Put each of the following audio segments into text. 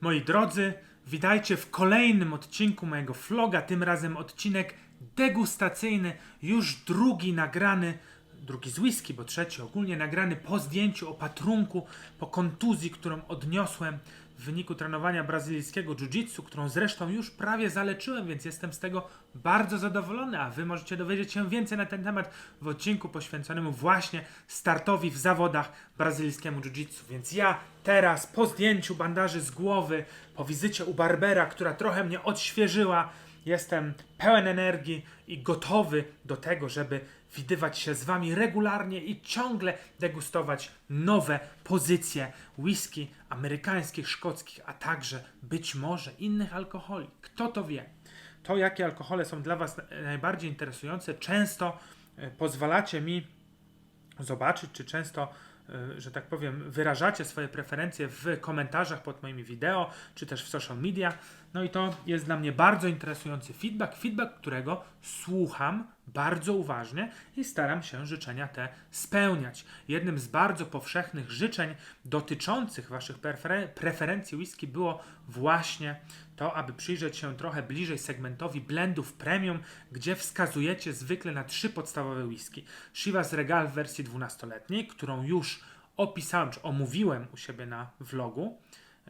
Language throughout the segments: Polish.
Moi drodzy, witajcie w kolejnym odcinku mojego vloga, tym razem odcinek degustacyjny, już drugi nagrany, drugi z whisky, bo trzeci ogólnie nagrany po zdjęciu opatrunku, po kontuzji, którą odniosłem w wyniku trenowania brazylijskiego jiu-jitsu, którą zresztą już prawie zaleczyłem, więc jestem z tego bardzo zadowolony, a wy możecie dowiedzieć się więcej na ten temat w odcinku poświęconemu właśnie startowi w zawodach brazylijskiemu jiu-jitsu. Więc ja teraz po zdjęciu bandaży z głowy, po wizycie u Barbera, która trochę mnie odświeżyła, jestem pełen energii i gotowy do tego, żeby widywać się z Wami regularnie i ciągle degustować nowe pozycje whisky amerykańskich, szkockich, a także być może innych alkoholi. Kto to wie? To, jakie alkohole są dla Was najbardziej interesujące, często e, pozwalacie mi zobaczyć, czy często, że tak powiem, wyrażacie swoje preferencje w komentarzach pod moimi wideo, czy też w social media. No i to jest dla mnie bardzo interesujący feedback, feedback, którego słucham bardzo uważnie i staram się życzenia te spełniać. Jednym z bardzo powszechnych życzeń dotyczących Waszych preferen- preferencji whisky było właśnie to, aby przyjrzeć się trochę bliżej segmentowi blendów premium, gdzie wskazujecie zwykle na trzy podstawowe whisky. Chivas Regal w wersji 12-letniej, którą już opisałem, czy omówiłem u siebie na vlogu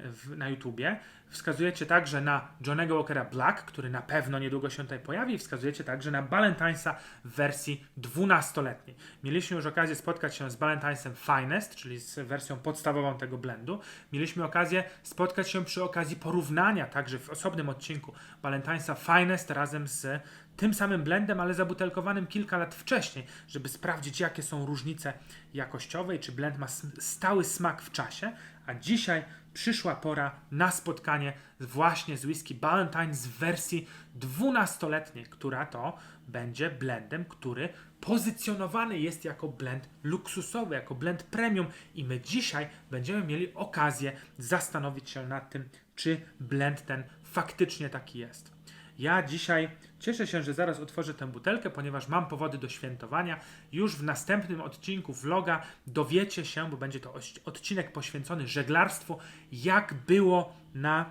w, na YouTubie. Wskazujecie także na Johnego Walkera Black, który na pewno niedługo się tutaj pojawi. Wskazujecie także na Balentinesa w wersji 12-letniej. Mieliśmy już okazję spotkać się z Balentinesem Finest, czyli z wersją podstawową tego blendu. Mieliśmy okazję spotkać się przy okazji porównania także w osobnym odcinku Balentinesa Finest razem z tym samym blendem, ale zabutelkowanym kilka lat wcześniej, żeby sprawdzić, jakie są różnice jakościowe i czy blend ma stały smak w czasie. A dzisiaj przyszła pora na spotkanie z- właśnie z whisky Ballantines w wersji 12-letniej, która to będzie blendem, który pozycjonowany jest jako blend luksusowy, jako blend premium i my dzisiaj będziemy mieli okazję zastanowić się nad tym, czy blend ten faktycznie taki jest. Ja dzisiaj cieszę się, że zaraz otworzę tę butelkę, ponieważ mam powody do świętowania. Już w następnym odcinku vloga dowiecie się, bo będzie to odcinek poświęcony żeglarstwu, jak było na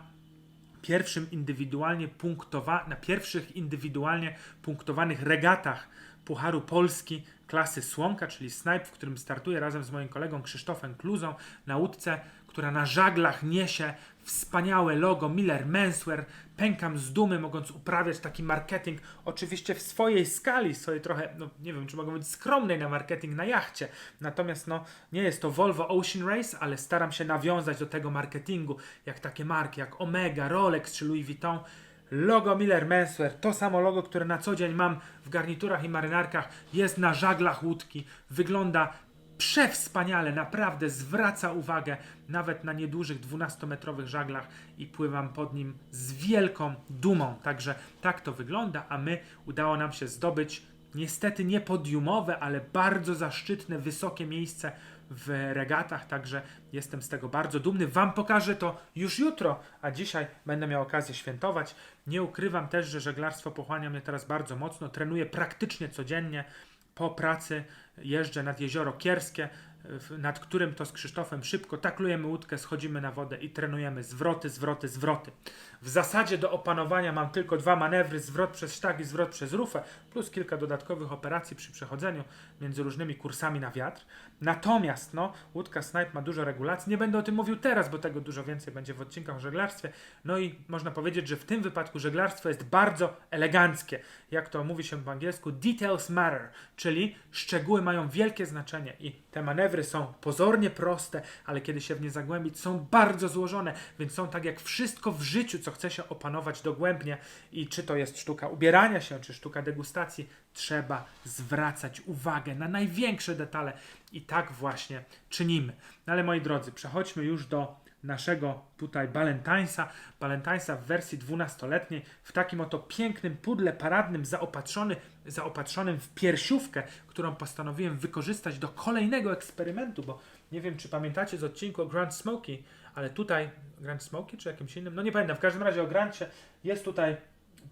pierwszym indywidualnie punktowa- na pierwszych indywidualnie punktowanych regatach Pucharu Polski klasy Słomka, czyli Snipe, w którym startuję razem z moim kolegą Krzysztofem Kluzą na łódce, która na żaglach niesie wspaniałe logo Miller Menswear. Pękam z dumy, mogąc uprawiać taki marketing, oczywiście w swojej skali, swojej trochę, no nie wiem, czy mogę być skromnej na marketing na jachcie. Natomiast no, nie jest to Volvo Ocean Race, ale staram się nawiązać do tego marketingu, jak takie marki jak Omega, Rolex czy Louis Vuitton. Logo Miller Menswear, to samo logo, które na co dzień mam w garniturach i marynarkach, jest na żaglach łódki. Wygląda przewspaniale, naprawdę zwraca uwagę nawet na niedużych 12-metrowych żaglach i pływam pod nim z wielką dumą. Także tak to wygląda, a my udało nam się zdobyć niestety nie podiumowe, ale bardzo zaszczytne, wysokie miejsce w regatach, także jestem z tego bardzo dumny. Wam pokażę to już jutro, a dzisiaj będę miał okazję świętować. Nie ukrywam też, że żeglarstwo pochłania mnie teraz bardzo mocno. Trenuję praktycznie codziennie. Po pracy jeżdżę nad jezioro Kierskie, nad którym to z Krzysztofem szybko taklujemy łódkę, schodzimy na wodę i trenujemy zwroty, zwroty, zwroty. W zasadzie do opanowania mam tylko dwa manewry, zwrot przez sztag i zwrot przez rufę, plus kilka dodatkowych operacji przy przechodzeniu między różnymi kursami na wiatr. Natomiast no, łódka Snipe ma dużo regulacji. Nie będę o tym mówił teraz, bo tego dużo więcej będzie w odcinkach o żeglarstwie. No i można powiedzieć, że w tym wypadku żeglarstwo jest bardzo eleganckie. Jak to mówi się po angielsku, details matter, czyli szczegóły mają wielkie znaczenie i te manewry są pozornie proste, ale kiedy się w nie zagłębić, są bardzo złożone, więc są tak jak wszystko w życiu, co chce się opanować dogłębnie i czy to jest sztuka ubierania się, czy sztuka degustacji, trzeba zwracać uwagę na największe detale i tak właśnie czynimy. No ale moi drodzy, przechodźmy już do naszego tutaj Balentinesa, Balentinesa w wersji 12-letniej, w takim oto pięknym pudle paradnym zaopatrzony, zaopatrzonym w piersiówkę, którą postanowiłem wykorzystać do kolejnego eksperymentu, bo nie wiem, czy pamiętacie z odcinku o Grand Smoky, ale tutaj, Grand Smoky czy jakimś innym, no nie pamiętam, w każdym razie o Grancie jest tutaj,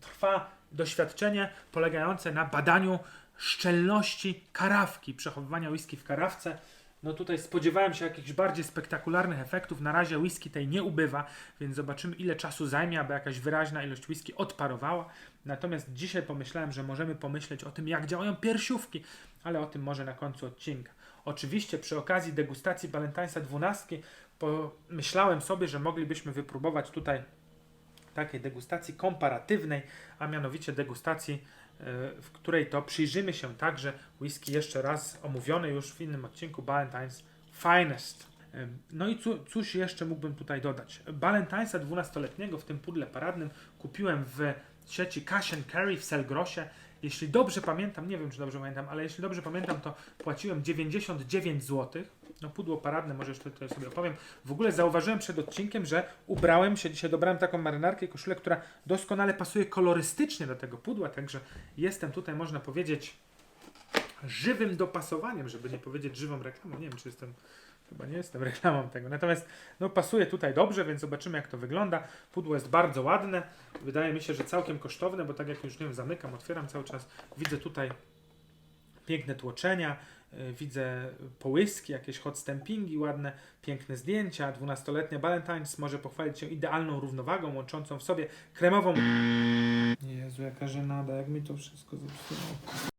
trwa doświadczenie polegające na badaniu szczelności karawki, przechowywania whisky w karawce. No tutaj spodziewałem się jakichś bardziej spektakularnych efektów. Na razie whisky tej nie ubywa, więc zobaczymy ile czasu zajmie, aby jakaś wyraźna ilość whisky odparowała. Natomiast dzisiaj pomyślałem, że możemy pomyśleć o tym, jak działają piersiówki, ale o tym może na końcu odcinka. Oczywiście przy okazji degustacji Balentajsa 12 pomyślałem sobie, że moglibyśmy wypróbować tutaj takiej degustacji komparatywnej, a mianowicie degustacji, w której to przyjrzymy się także whisky jeszcze raz omówione już w innym odcinku Ballantines Finest. E, No i cóż jeszcze mógłbym tutaj dodać? Ballantinesa 12-letniego w tym pudle paradnym kupiłem w sieci Cash and Carry w Selgrosie. Jeśli dobrze pamiętam, nie wiem czy dobrze pamiętam, ale jeśli dobrze pamiętam, to płaciłem 99 zł. No pudło paradne, może jeszcze tutaj sobie opowiem. W ogóle zauważyłem przed odcinkiem, że ubrałem się, dzisiaj dobrałem taką marynarkę i koszulę, która doskonale pasuje kolorystycznie do tego pudła, także jestem tutaj, można powiedzieć, żywym dopasowaniem, żeby nie powiedzieć żywą reklamą. Nie wiem, czy jestem, chyba nie jestem reklamą tego. Natomiast no, pasuje tutaj dobrze, więc zobaczymy, jak to wygląda. Pudło jest bardzo ładne. Wydaje mi się, że całkiem kosztowne, bo tak jak już nie wiem, zamykam, otwieram cały czas. Widzę tutaj piękne tłoczenia, y, widzę połyski, jakieś hot stampingi ładne, piękne zdjęcia. 12-letnia Valentine's może pochwalić się idealną równowagą, łączącą w sobie kremową... Jezu, jaka żenada, jak mi to wszystko zepsuło.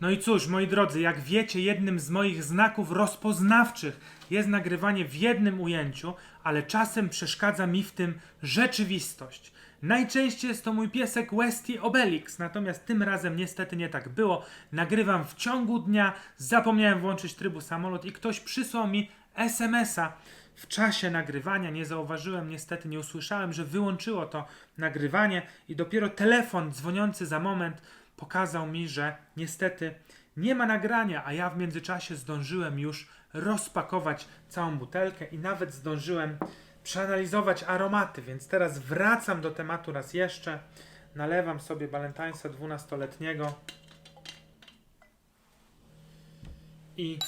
No i cóż, moi drodzy, jak wiecie, jednym z moich znaków rozpoznawczych jest nagrywanie w jednym ujęciu, ale czasem przeszkadza mi w tym rzeczywistość. Najczęściej jest to mój piesek Westy Obelix, natomiast tym razem niestety nie tak było. Nagrywam w ciągu dnia, zapomniałem włączyć trybu samolot i ktoś przysłał mi SMS-a w czasie nagrywania. Nie zauważyłem, niestety nie usłyszałem, że wyłączyło to nagrywanie i dopiero telefon dzwoniący za moment pokazał mi, że niestety nie ma nagrania, a ja w międzyczasie zdążyłem już rozpakować całą butelkę i nawet zdążyłem przeanalizować aromaty, więc teraz wracam do tematu raz jeszcze. Nalewam sobie Balentajnsa 12-letniego i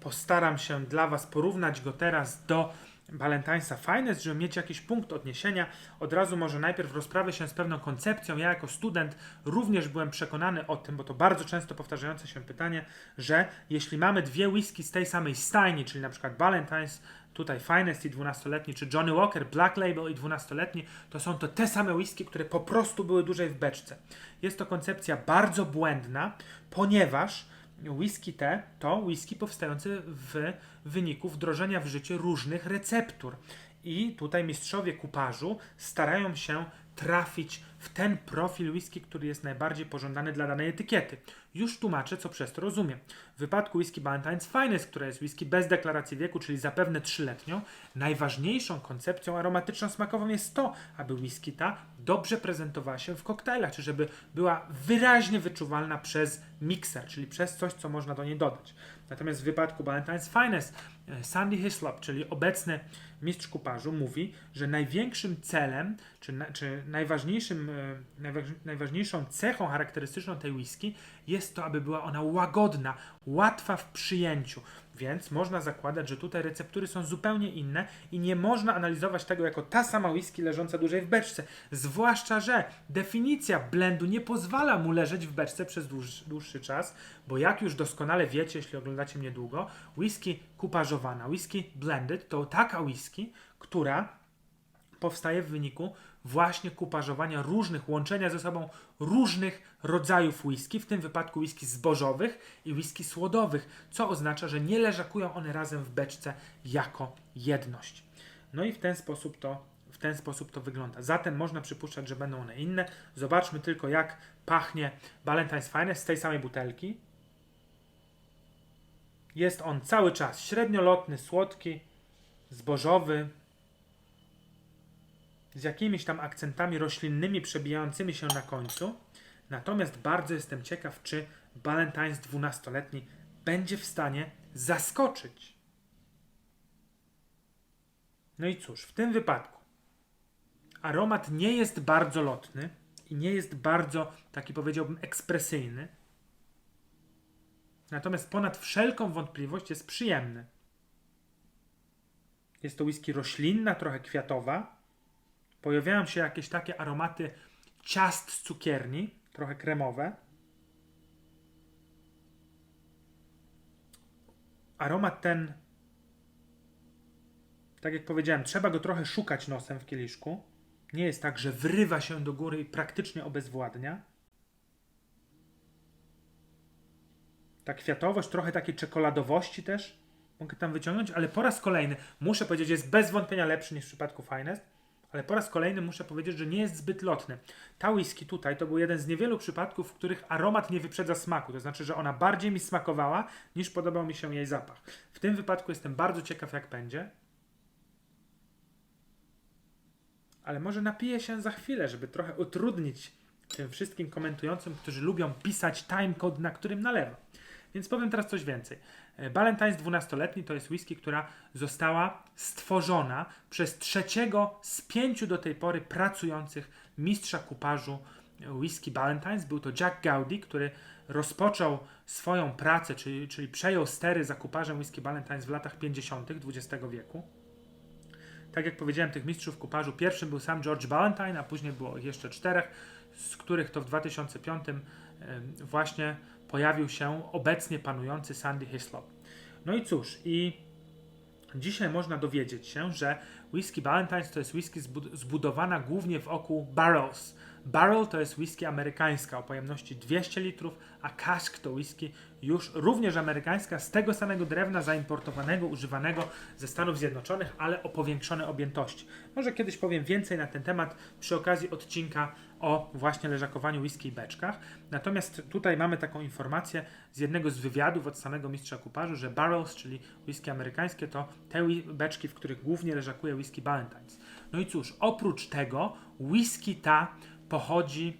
postaram się dla Was porównać go teraz do Balentajnsa Finest, żeby mieć jakiś punkt odniesienia. Od razu może najpierw rozprawię się z pewną koncepcją. Ja jako student również byłem przekonany o tym, bo to bardzo często powtarzające się pytanie, że jeśli mamy dwie whisky z tej samej stajni, czyli na przykład Ballantine's, tutaj Finest i 12-letni, czy Johnny Walker Black Label i 12-letni, to są to te same whisky, które po prostu były dłużej w beczce. Jest to koncepcja bardzo błędna, ponieważ whisky te to whisky powstające w wyniku wdrożenia w życie różnych receptur. I tutaj mistrzowie kuparzu starają się trafić w ten profil whisky, który jest najbardziej pożądany dla danej etykiety. Już tłumaczę, co przez to rozumiem. W wypadku whisky Ballantines Finest, która jest whisky bez deklaracji wieku, czyli zapewne trzyletnią, najważniejszą koncepcją aromatyczno-smakową jest to, aby whisky ta dobrze prezentowała się w koktajlach, czy żeby była wyraźnie wyczuwalna przez mikser, czyli przez coś, co można do niej dodać. Natomiast w wypadku Ballantines Finest e, Sandy Hislop, czyli obecny mistrz kuparzu, mówi, że największym celem, czy, na, czy najważniejszym, e, najważ, najważniejszą cechą charakterystyczną tej whisky jest to, aby była ona łagodna, łatwa w przyjęciu. Więc można zakładać, że tutaj receptury są zupełnie inne i nie można analizować tego jako ta sama whisky leżąca dłużej w beczce. Zwłaszcza, że definicja blendu nie pozwala mu leżeć w beczce przez dłuższy, dłuższy czas, bo jak już doskonale wiecie, jeśli oglądacie mnie długo, whisky kuparzowana, whisky blended to taka whisky, która powstaje w wyniku właśnie kuparzowania różnych, łączenia ze sobą różnych rodzajów whisky, w tym wypadku whisky zbożowych i whisky słodowych, co oznacza, że nie leżakują one razem w beczce jako jedność. No i w ten sposób to, w ten sposób to wygląda. Zatem można przypuszczać, że będą one inne. Zobaczmy tylko, jak pachnie Ballantines Finest z tej samej butelki. Jest on cały czas średniolotny, słodki, zbożowy, z jakimiś tam akcentami roślinnymi przebijającymi się na końcu. Natomiast bardzo jestem ciekaw, czy Ballantines 12-letni będzie w stanie zaskoczyć. No i cóż, w tym wypadku aromat nie jest bardzo lotny i nie jest bardzo, taki powiedziałbym, ekspresyjny. Natomiast ponad wszelką wątpliwość jest przyjemny. Jest to whisky roślinna, trochę kwiatowa. Pojawiają się jakieś takie aromaty ciast z cukierni, trochę kremowe. aromat ten, tak jak powiedziałem, trzeba go trochę szukać nosem w kieliszku. Nie jest tak, że wrywa się do góry i praktycznie obezwładnia. Ta kwiatowość, trochę takiej czekoladowości też mogę tam wyciągnąć, ale po raz kolejny muszę powiedzieć, jest bez wątpienia lepszy niż w przypadku Finest, ale po raz kolejny muszę powiedzieć, że nie jest zbyt lotny. Ta whisky tutaj to był jeden z niewielu przypadków, w których aromat nie wyprzedza smaku, to znaczy, że ona bardziej mi smakowała, niż podobał mi się jej zapach. W tym wypadku jestem bardzo ciekaw, jak będzie. Ale może napiję się za chwilę, żeby trochę utrudnić tym wszystkim komentującym, którzy lubią pisać timecode, na którym nalewa. Więc powiem teraz coś więcej. E, Ballantines 12-letni to jest whisky, która została stworzona przez trzeciego z pięciu do tej pory pracujących mistrza kuparzu whisky Ballantines. Był to Jack Gowdy, który rozpoczął swoją pracę, czyli, czyli przejął stery za kuparzem whisky Ballantines w latach 50. XX wieku. Tak jak powiedziałem, tych mistrzów kuparzu pierwszym był sam George Ballantine, a później było ich jeszcze czterech, z których to w 2005 em, właśnie pojawił się obecnie panujący Sandy Hislop. No i cóż, i dzisiaj można dowiedzieć się, że whisky Ballantines to jest whisky zbud- zbudowana głównie wokół barrels. Barrel to jest whisky amerykańska o pojemności 200 litrów, a cask to whisky już również amerykańska z tego samego drewna zaimportowanego, używanego ze Stanów Zjednoczonych, ale o powiększonej objętości. Może kiedyś powiem więcej na ten temat przy okazji odcinka o właśnie leżakowaniu whisky i beczkach. Natomiast tutaj mamy taką informację z jednego z wywiadów od samego mistrza kuparzu, że barrels, czyli whisky amerykańskie, to te beczki, w których głównie leżakuje whisky Ballantines. No i cóż, oprócz tego whisky ta pochodzi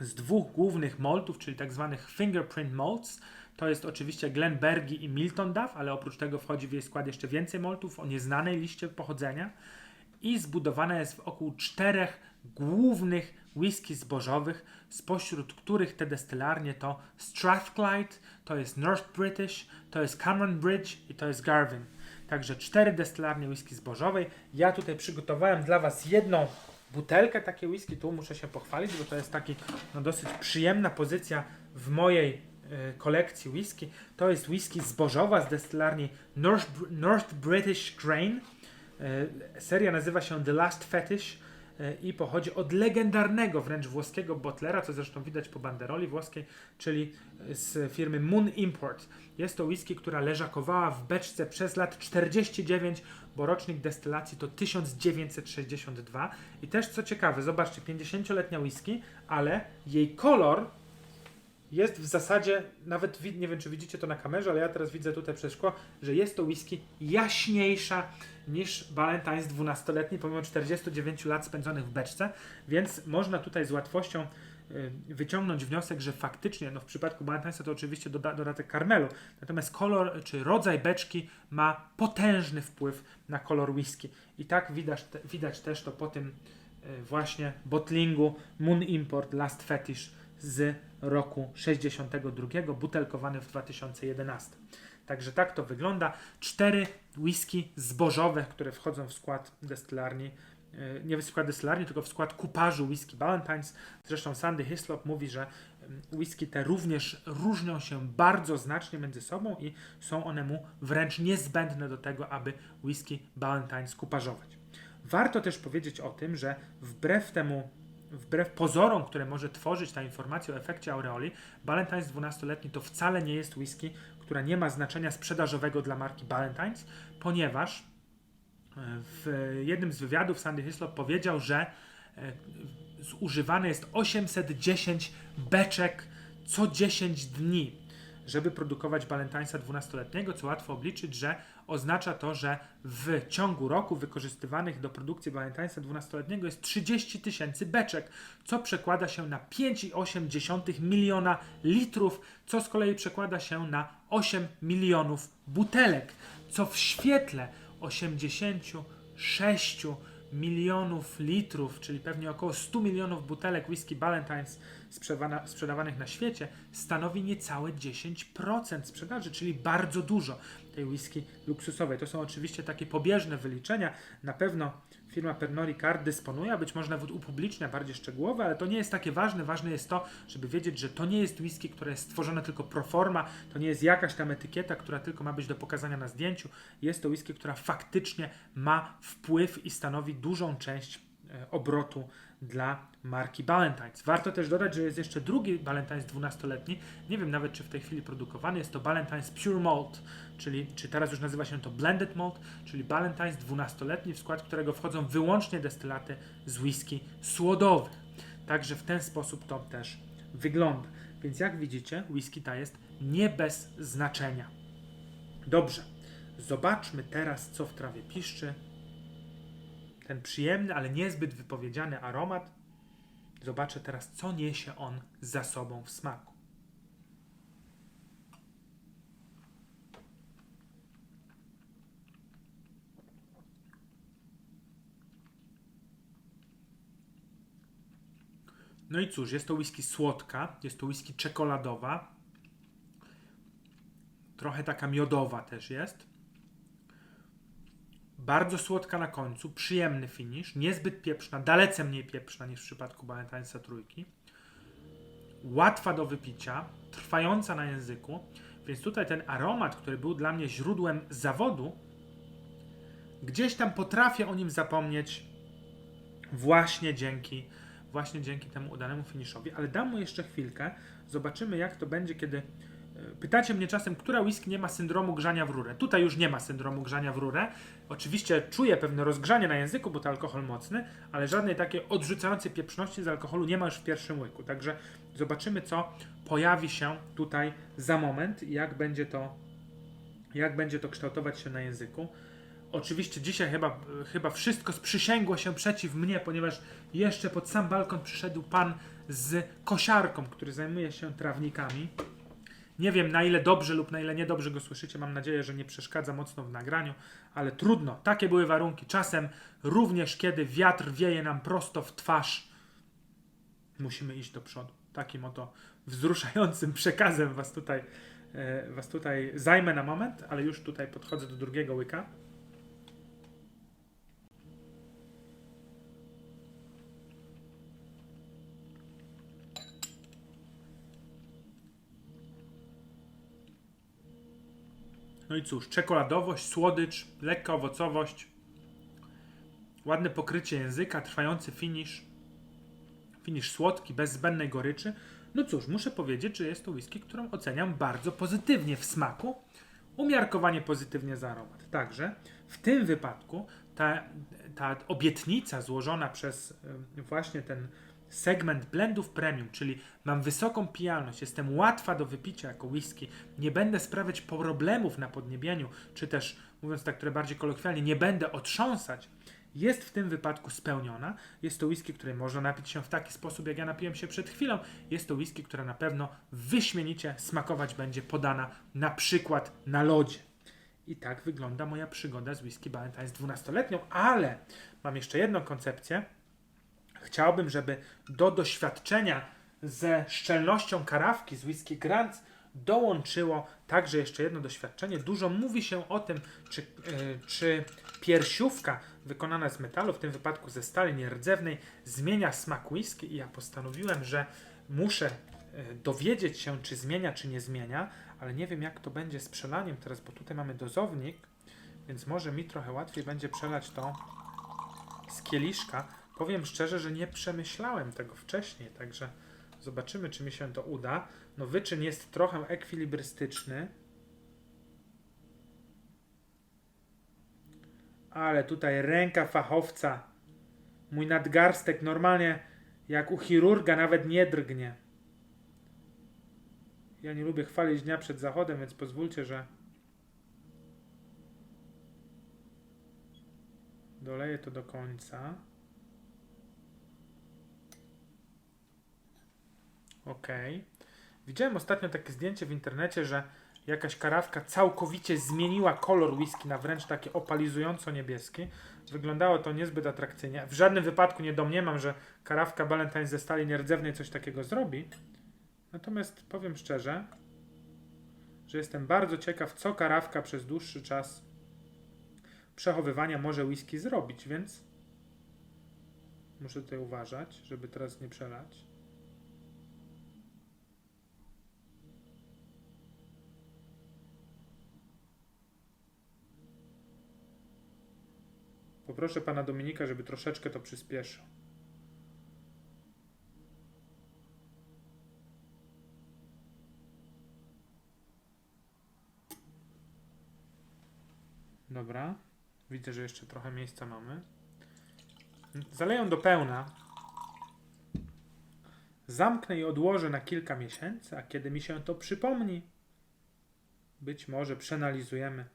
z dwóch głównych maltów, czyli tak zwanych fingerprint malts. To jest oczywiście Glenbergie i Milton Duff, ale oprócz tego wchodzi w jej skład jeszcze więcej maltów o nieznanej liście pochodzenia i zbudowana jest wokół czterech głównych whisky zbożowych, spośród których te destylarnie to Strathclyde, to jest North British, to jest Cameron Bridge i to jest Garvin. Także cztery destylarnie whisky zbożowej. Ja tutaj przygotowałem dla Was jedną butelkę takiej whisky. Tu muszę się pochwalić, bo to jest taki no, dosyć przyjemna pozycja w mojej e, kolekcji whisky. To jest whisky zbożowa z destylarni North, North British Grain. E, Seria nazywa się The Last Fetish i pochodzi od legendarnego wręcz włoskiego botlera, co zresztą widać po banderoli włoskiej, czyli z firmy Moon Import. Jest to whisky, która leżakowała w beczce przez lat 49, bo rocznik destylacji to 1962. I też co ciekawe, zobaczcie, 50-letnia whisky, ale jej kolor jest w zasadzie, nawet nie wiem czy widzicie to na kamerze, ale ja teraz widzę tutaj przez szkło, że jest to whisky jaśniejsza niż Ballantines 12-letni, pomimo 49 lat spędzonych w beczce, więc można tutaj z łatwością y, wyciągnąć wniosek, że faktycznie, no w przypadku Ballantinesa to oczywiście doda dodatek karmelu, natomiast kolor czy rodzaj beczki ma potężny wpływ na kolor whisky. I tak widać, te, widać też to po tym y, właśnie botlingu Moon Import Last Fetish z roku 62, butelkowany w 2011. Także tak to wygląda. Cztery whisky zbożowe, które wchodzą w skład destylarni, e, nie w skład destylarni, tylko w skład kuparzu whisky Ballantines. Zresztą Sandy Hislop mówi, że mm, whisky te również różnią się bardzo znacznie między sobą i są one mu wręcz niezbędne do tego, aby whisky Ballantines kuparzować. Warto też powiedzieć o tym, że wbrew temu wbrew pozorom, które może tworzyć ta informacja o efekcie aureoli, Ballantines 12-letni to wcale nie jest whisky, która nie ma znaczenia sprzedażowego dla marki Ballantines, ponieważ e, w jednym z wywiadów Sandy Hislop powiedział, że e, zużywane jest 810 beczek co 10 dni, żeby produkować Ballantinesa 12-letniego, co łatwo obliczyć, że oznacza to, że w ciągu roku wykorzystywanych do produkcji Ballantinesa 12-letniego jest 30 tysięcy beczek, co przekłada się na 5,8 miliona litrów, co z kolei przekłada się na 8 milionów butelek, co w świetle 86 milionów litrów, czyli pewnie około 100 milionów butelek whisky Ballantines sprzedawanych na świecie, stanowi niecałe 10% sprzedaży, czyli bardzo dużo tej whisky luksusowej. To są oczywiście takie pobieżne wyliczenia. Na pewno firma Pernod Ricard dysponuje, a być może nawet upublicznia bardziej szczegółowe, ale to nie jest takie ważne. Ważne jest to, żeby wiedzieć, że to nie jest whisky, które jest stworzone tylko pro forma, to nie jest jakaś tam etykieta, która tylko ma być do pokazania na zdjęciu. Jest to whisky, która faktycznie ma wpływ i stanowi dużą część e, obrotu dla marki Ballantines. Warto też dodać, że jest jeszcze drugi Ballantines 12-letni. Nie wiem nawet, czy w tej chwili produkowany. Jest to Ballantines Pure Malt, czyli czy teraz już nazywa się to Blended Malt, czyli Ballantines 12-letni, w skład którego wchodzą wyłącznie destylaty z whisky słodowych. Także w ten sposób to też wygląda. Więc jak widzicie, whisky ta jest nie bez znaczenia. Dobrze, zobaczmy teraz, co w trawie piszczy ten przyjemny, ale niezbyt wypowiedziany aromat. Zobaczę teraz, co niesie on za sobą w smaku. No i cóż, jest to whisky słodka, jest to whisky czekoladowa, trochę taka miodowa też jest. Bardzo słodka na końcu, przyjemny finish, niezbyt pieprzna, dalece mniej pieprzna niż w przypadku Balentinesa trójki. Łatwa do wypicia, trwająca na języku, więc tutaj ten aromat, który był dla mnie źródłem zawodu, gdzieś tam potrafię o nim zapomnieć właśnie dzięki, właśnie dzięki temu udanemu finiszowi, ale dam mu jeszcze chwilkę, zobaczymy jak to będzie, kiedy Pytacie mnie czasem, która whisky nie ma syndromu grzania w rurę. Tutaj już nie ma syndromu grzania w rurę. Oczywiście czuję pewne rozgrzanie na języku, bo to alkohol mocny, ale żadnej takiej odrzucającej pieprzności z alkoholu nie ma już w pierwszym łyku. Także zobaczymy, co pojawi się tutaj za moment jak będzie to, jak będzie to kształtować się na języku. Oczywiście dzisiaj chyba, chyba wszystko sprzysięgło się przeciw mnie, ponieważ jeszcze pod sam balkon przyszedł pan z kosiarką, który zajmuje się trawnikami. Nie wiem na ile dobrze lub na ile niedobrze go słyszycie. Mam nadzieję, że nie przeszkadza mocno w nagraniu, ale trudno. Takie były warunki. Czasem również kiedy wiatr wieje nam prosto w twarz, musimy iść do przodu. Takim oto wzruszającym przekazem was tutaj, e, was tutaj zajmę na moment, ale już tutaj podchodzę do drugiego łyka. No i cóż, czekoladowość, słodycz, lekka owocowość, ładne pokrycie języka, trwający finish, finish słodki, bez zbędnej goryczy. No cóż, muszę powiedzieć, że jest to whisky, którą oceniam bardzo pozytywnie w smaku, umiarkowanie pozytywnie za aromat. Także w tym wypadku ta, ta obietnica złożona przez y, właśnie ten segment blendów premium, czyli mam wysoką pijalność, jestem łatwa do wypicia jako whisky, nie będę sprawiać problemów na podniebieniu, czy też, mówiąc tak trochę bardziej kolokwialnie, nie będę otrząsać, jest w tym wypadku spełniona. Jest to whisky, której można napić się w taki sposób, jak ja napiłem się przed chwilą. Jest to whisky, która na pewno wyśmienicie smakować będzie podana na przykład na lodzie. I tak wygląda moja przygoda z whisky Ballantines 12-letnią, ale mam jeszcze jedną koncepcję, Chciałbym, żeby do doświadczenia ze szczelnością karawki z Whisky Grants dołączyło także jeszcze jedno doświadczenie. Dużo mówi się o tym, czy, yy, czy piersiówka wykonana z metalu, w tym wypadku ze stali nierdzewnej, zmienia smak whisky i ja postanowiłem, że muszę yy, dowiedzieć się, czy zmienia, czy nie zmienia, ale nie wiem jak to będzie z przelaniem teraz, bo tutaj mamy dozownik, więc może mi trochę łatwiej będzie przelać to z kieliszka, Powiem szczerze, że nie przemyślałem tego wcześniej, także zobaczymy, czy mi się to uda. No wyczyn jest trochę ekwilibrystyczny. Ale tutaj ręka fachowca. Mój nadgarstek normalnie jak u chirurga nawet nie drgnie. Ja nie lubię chwalić dnia przed zachodem, więc pozwólcie, że doleję to do końca. Okej. Okay. Widziałem ostatnio takie zdjęcie w internecie, że jakaś karawka całkowicie zmieniła kolor whisky na wręcz takie opalizująco niebieski. Wyglądało to niezbyt atrakcyjnie. W żadnym wypadku nie domniemam, że karawka Valentine ze stali nierdzewnej coś takiego zrobi. Natomiast powiem szczerze, że jestem bardzo ciekaw, co karawka przez dłuższy czas przechowywania może whisky zrobić, więc Muszę tutaj uważać, żeby teraz nie przelać. Poproszę pana Dominika, żeby troszeczkę to przyspieszył. Dobra. Widzę, że jeszcze trochę miejsca mamy. Zaleję do pełna. Zamknę i odłożę na kilka miesięcy, a kiedy mi się to przypomni, być może przeanalizujemy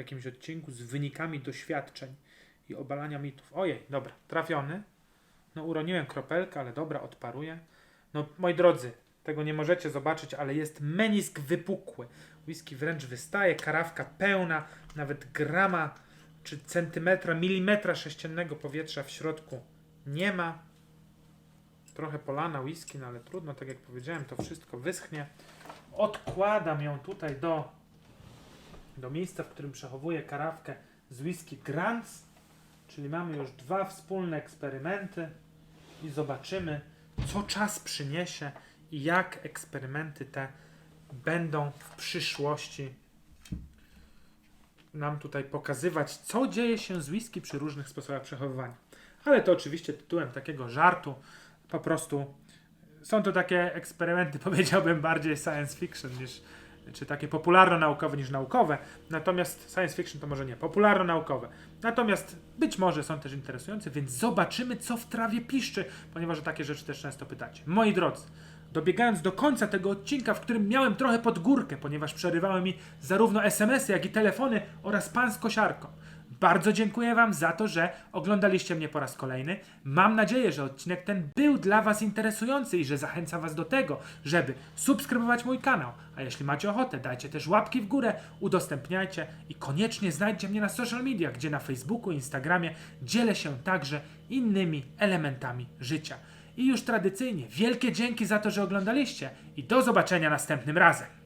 jakimś odcinku z wynikami doświadczeń i obalania mitów. Ojej, dobra, trafiony. No uroniłem kropelkę, ale dobra, odparuję. No moi drodzy, tego nie możecie zobaczyć, ale jest menisk wypukły. Whisky wręcz wystaje, karawka pełna, nawet grama czy centymetra, milimetra sześciennego powietrza w środku nie ma. Trochę polana whisky, no ale trudno, tak jak powiedziałem, to wszystko wyschnie. Odkładam ją tutaj do, do miejsca, w którym przechowuję karawkę z whisky Grants, czyli mamy już dwa wspólne eksperymenty i zobaczymy, co czas przyniesie i jak eksperymenty te będą w przyszłości nam tutaj pokazywać, co dzieje się z whisky przy różnych sposobach przechowywania. Ale to oczywiście tytułem takiego żartu. Po prostu są to takie eksperymenty, powiedziałbym, bardziej science fiction niż czy takie popularno-naukowe niż naukowe. Natomiast science fiction to może nie, popularno-naukowe. Natomiast być może są też interesujące, więc zobaczymy, co w trawie piszczy, ponieważ takie rzeczy też często pytacie. Moi drodzy, dobiegając do końca tego odcinka, w którym miałem trochę pod górkę, ponieważ przerywały mi zarówno SMS-y, jak i telefony oraz pan z kosiarką. Bardzo dziękuję Wam za to, że oglądaliście mnie po raz kolejny. Mam nadzieję, że odcinek ten był dla Was interesujący i że zachęca Was do tego, żeby subskrybować mój kanał. A jeśli macie ochotę, dajcie też łapki w górę, udostępniajcie i koniecznie znajdźcie mnie na social media, gdzie na Facebooku, Instagramie dzielę się także innymi elementami życia. I już tradycyjnie wielkie dzięki za to, że oglądaliście i do zobaczenia następnym razem.